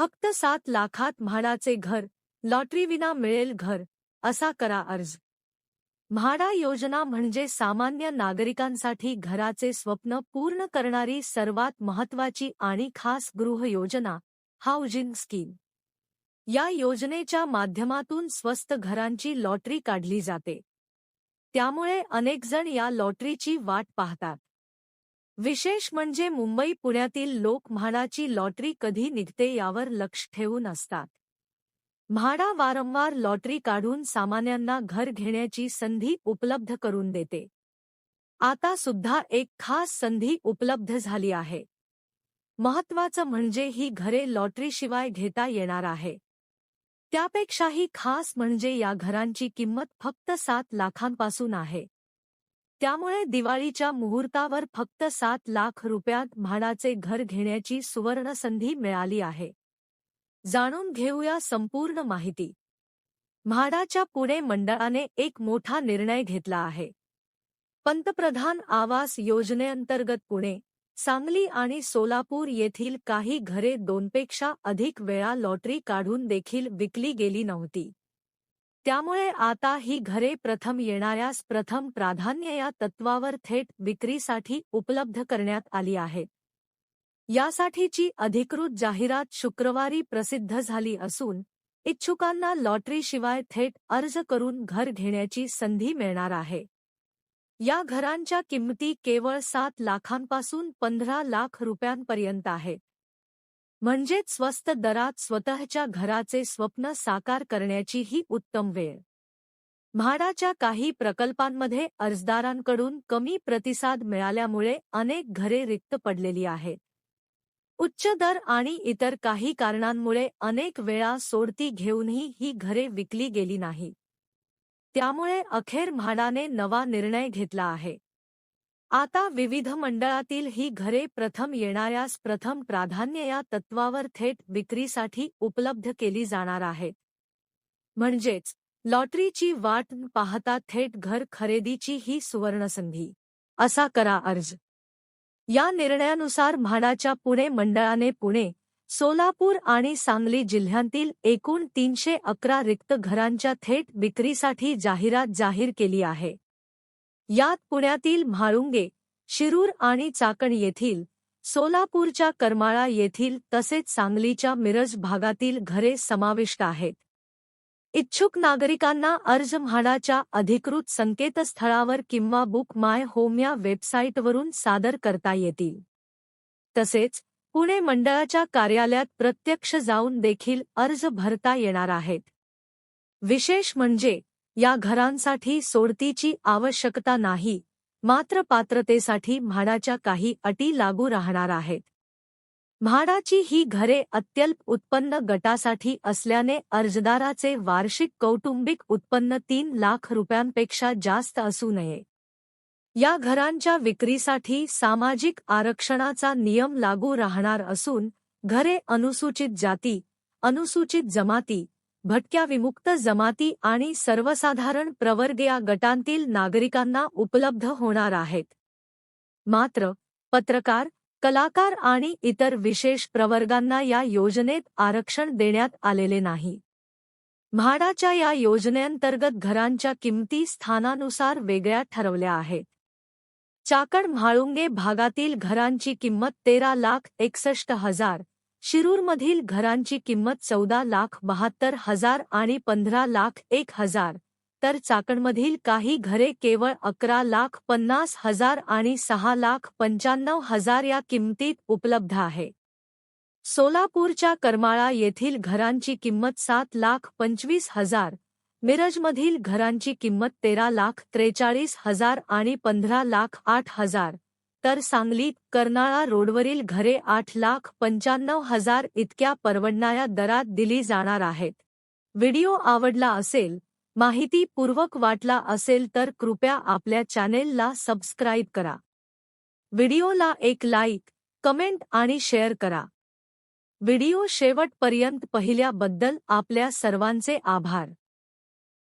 फक्त सात लाखात म्हाडाचे घर लॉटरीविना मिळेल घर असा करा अर्ज. म्हाडा योजना म्हणजे सामान्य नागरिकांसाठी घराचे स्वप्न पूर्ण करणारी सर्वात महत्वाची आणि खास गृह योजना हाऊजिंग स्कीम. या योजनेच्या माध्यमातून स्वस्त घरांची लॉटरी काढली जाते. त्यामुळे अनेकजण या लॉटरीची वाट पाहतात. विशेष म्हणजे मुंबई पुण्यातील लोक म्हाडाची लॉटरी कधी निघते यावर लक्ष ठेवून असतात. म्हाडा वारंवार लॉटरी काढून सामान्यांना घर घेण्याची संधी उपलब्ध करून देते. आता सुद्धा एक खास संधी उपलब्ध झाली आहे. महत्वाचं म्हणजे ही घरे लॉटरीशिवाय घेता येणार आहे. त्यापेक्षाही खास म्हणजे या घरांची किंमत फक्त सात लाखांपासून आहे. त्यामुळे दिवाळीच्या मुहूर्तावर फक्त सात लाख रुपयात म्हाडाचे घर घेण्याची सुवर्ण संधी मिळाली आहे. जाणून घेऊया संपूर्ण माहिती. म्हाडाच्या पुणे मंडळाने एक मोठा निर्णय घेतला आहे. पंतप्रधान आवास योजनेअंतर्गत पुणे सांगली आणि सोलापूर येथील काही घरे दोनपेक्षा अधिक वेळा लॉटरी काढून देखील विकली गेली नव्हती. त्यामुळे आता ही घरे प्रथम येणाऱ्यास प्रथम प्राधान्य या तत्वावर थेट विक्रीसाठी उपलब्ध करण्यात आली आहे. यासाठीची अधिकृत जाहिरात शुक्रवारी प्रसिद्ध झाली असून इच्छुकांना लॉटरीशिवाय थेट अर्ज करून घर घेण्याची संधी मिळणार आहे. या घरांच्या किंमती केवळ सात लाखांपासून पंधरा लाख रुपयांपर्यंत आहेत म्हणजेच स्वस्त दरात स्वतःच्या घराचे स्वप्न साकार करण्याची ही उत्तम वेळ. म्हाडाच्या काही प्रकल्पांमध्ये अर्जदारांकडून कमी प्रतिसाद मिळाल्यामुळे अनेक घरे रिक्त पडलेली आहेत. उच्च दर आणि इतर काही कारणांमुळे अनेक वेळा सोडती घेऊनही ही घरे विकली गेली नाही. त्यामुळे अखेर म्हाडाने नवा निर्णय घेतला आहे. आता विविध मंडळातील ही घरे प्रथम येणाऱ्यास प्रथम प्राधान्य या तत्वावर थेट विक्रीसाठी उपलब्ध केली जाणार आहेत म्हणजेच लॉटरीची वाट पाहता थेट घर खरेदीची ही सुवर्णसंधी. असा करा अर्ज. या निर्णयानुसार म्हाडाच्या पुणे मंडळाने पुणे सोलापूर आणि सांगली जिल्ह्यांतील एकूण तीनशे अकरा रिक्त घरांच्या थेट विक्रीसाठी जाहिरात जाहीर केली आहे. यात पुण्यातील म्हाळुंगे शिरूर आणि चाकण येथील सोलापूरच्या करमाळा येथील तसेच सांगलीच्या मिरज भागातील घरे समाविष्ट आहेत. इच्छुक नागरिकांना अर्ज म्हाडाच्या अधिकृत संकेतस्थळावर किंवा बुक माय होम या वेबसाईटवरून सादर करता येतील. तसेच पुणे मंडळाच्या कार्यालयात प्रत्यक्ष जाऊन देखील अर्ज भरता येणार आहेत. विशेष म्हणजे या घरांसाठी सोडतीची आवश्यकता नाही मात्र पात्रतेसाठी म्हाडाच्या काही अटी लागू राहणार आहेत. म्हाडाची ही घरे अत्यल्प उत्पन्न गटासाठी असल्याने अर्जदाराचे वार्षिक कौटुंबिक उत्पन्न तीन लाख रुपयांपेक्षा जास्त असू नये. या घरांच्या विक्रीसाठी सामाजिक आरक्षणाचा नियम लागू राहणार असून घरे अनुसूचित जाती अनुसूचित जमाती भटक्या विमुक्त जमाती आणि सर्वसाधारण प्रवर्ग या गटांतील नागरिकांना उपलब्ध होणार आहेत. मात्र पत्रकार कलाकार आणि इतर विशेष प्रवर्गांना या योजनेत आरक्षण देण्यात आलेले नाही. म्हाडाच्या या योजनेअंतर्गत घरांच्या किंमती स्थानानुसार वेगळ्या ठरवल्या आहेत. चाकण म्हाळुंगे भागातील घरांची किंमत तेरा लाख एकसष्ट हजार शिरूरमधील घरांची किंमत चौदा लाख बहात्तर हजार आणि पंधरा लाख एक हजार. तर चाकणमधील काही घरे केवळ अकरा लाख पन्नास हजार आणि सहा लाख पंच्याण्णव हजार या किंमतीत उपलब्ध आहे. सोलापूरच्या करमाळा येथील घरांची किंमत सात लाख पंचवीस हजार. मिरजमधील घरांची किंमत तेरा लाख त्रेचाळीस हजार आणि पंधरा लाख आठ हजार. तर सांगलीत कर्नाळा रोडवरील घरे आठ लाख पंच्याण्णव हजार इतक्या परवडणाऱ्या दरात दिली जाणार आहेत. व्हिडिओ आवडला असेल माहितीपूर्वक वाटला असेल तर कृपया आपल्या चॅनेलला सबस्क्राईब करा. व्हिडिओला एक लाईक कमेंट आणि शेअर करा. व्हिडिओ शेवटपर्यंत पहिल्याबद्दल आपल्या सर्वांचे आभार.